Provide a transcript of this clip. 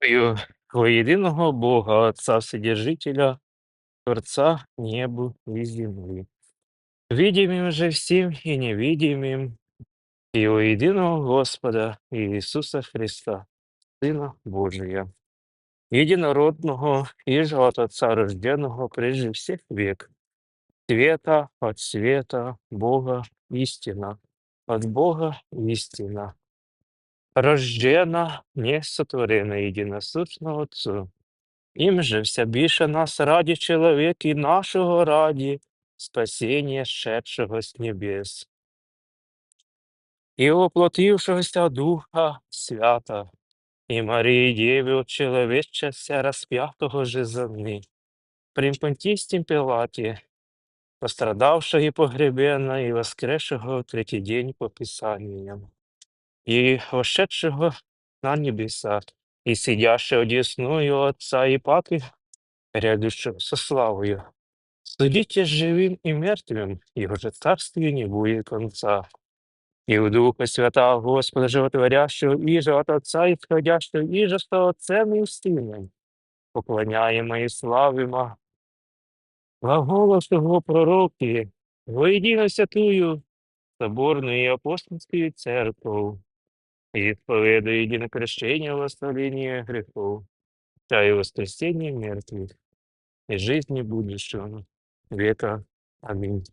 Верую во единого Бога, Отца Вседержителя, Творца небу и земли, видимым же всем и невидимым, и во единого Господа Иисуса Христа, Сына Божия, единородного и же от Отца рожденного прежде всех век, света от света, Бога истина, от Бога истина, рождена, не сотворена единосущно Отцу, Им же вся більше нас раді чоловік і нашого раді спасіння шедшого з небес. І воплотившегося Духа Свята, і Марії Дєві чоловічася розп'ятого же земли, при Понтістім Пілаті, пострадавшого і погребена, і воскресшего в третій день по Писанням, і вошедшего на небеса, і сидящего одесную Отца и Папы, грядущего со славою. Судите живым и мертвым, и уже царствию не будет конца. И у Духа Святого Господа Животворящего, и же от Отца исходящего, и же со Отцем и Сыном, поклоняемо и славимо. Глаголос Его пророки, воедино святую, соборную и апостольскую церковь, и исповедую единокрещение восстановления грехов, та и воскресение мертвых, и жизни будущего века. Аминь.